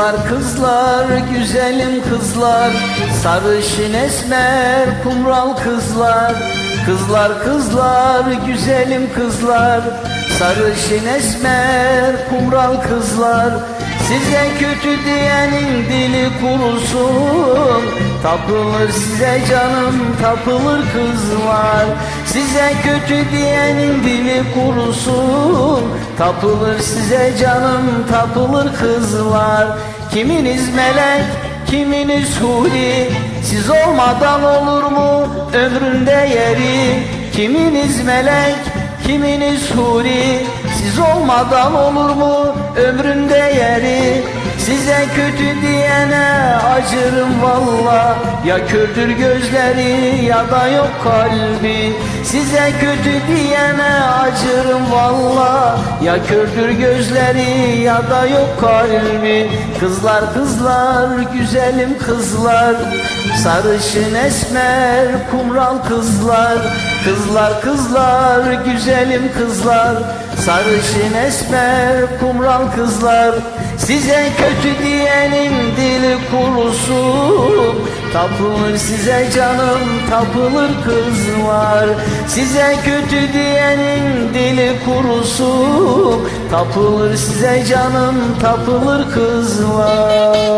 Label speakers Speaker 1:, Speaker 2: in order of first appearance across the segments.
Speaker 1: Kızlar kızlar güzelim kızlar. Sarışın esmer kumral kızlar. Kızlar kızlar güzelim kızlar. Sarışın esmer kumral kızlar Size kötü diyenin dili kurusun. Tapılır size canım tapılır kızlar. Size kötü diyenin dili kurusun. Tapılır size canım tapılır kızlar. Kiminiz melek kiminiz huri? Siz olmadan olur mu ömründe yeri? Kiminiz melek kiminiz huri Siz olmadan olur mu? Ömründe yeri Size kötü diyene acırım valla. Ya kördür gözleri ya da yok kalbi Size kötü diyene acırım valla. Ya kördür gözleri ya da yok kalbi. Kızlar kızlar güzelim kızlar. Sarışın esmer kumral kızlar. Kızlar kızlar güzelim kızlar Sarışın esmer kumral kızlar Size kötü diyenin dili kurusun Tapılır size canım tapılır kızlar Size kötü diyenin dili kurusun Tapılır size canım tapılır kızlar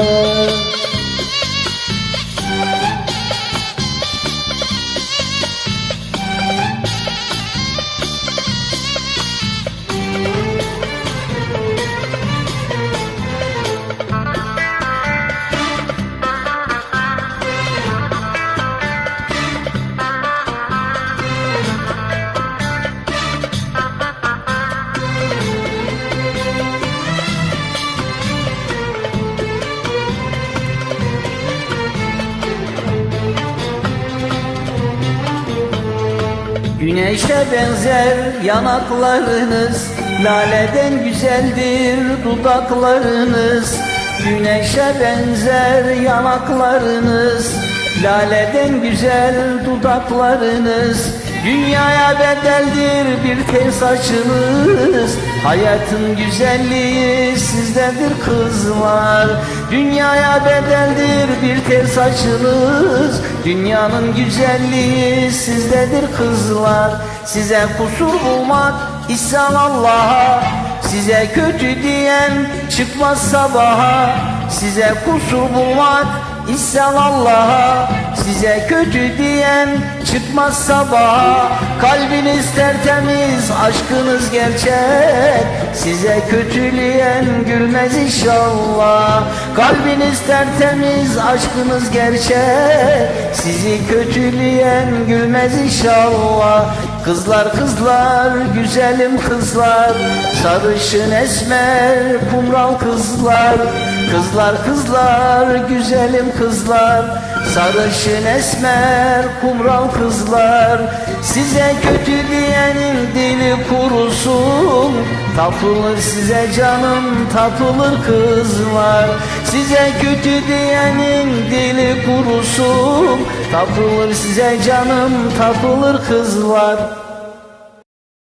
Speaker 1: Güneşe benzer yanaklarınız Laleden güzeldir dudaklarınız. Güneşe benzer yanaklarınız Laleden güzel dudaklarınız Dünyaya bedeldir bir tel saçınız Hayatın güzelliği sizdedir kızlar. Dünyaya bedeldir bir tel saçınız Dünyanın güzelliği sizdedir kızlar. Size kusur bulmak isyan Allah'a. Size kötü diyen çıkmaz sabaha. Size kusur bulmak isyan Allah'a Size kötü diyen çıkmaz sabaha. Kalbiniz tertemiz aşkınız gerçek. Size kötüleyen gülmez inşallah. Kalbiniz tertemiz aşkınız gerçek. Sizi kötüleyen gülmez inşallah. Kızlar kızlar güzelim kızlar. Sarışın esmer kumral kızlar. Kızlar kızlar güzelim kızlar Sarışın esmer kumral kızlar. Size kötü diyenin dili kurusun. Tapılır size canım tapılır kızlar. Size kötü diyenin dili kurusun. Tapılır size canım tapılır kızlar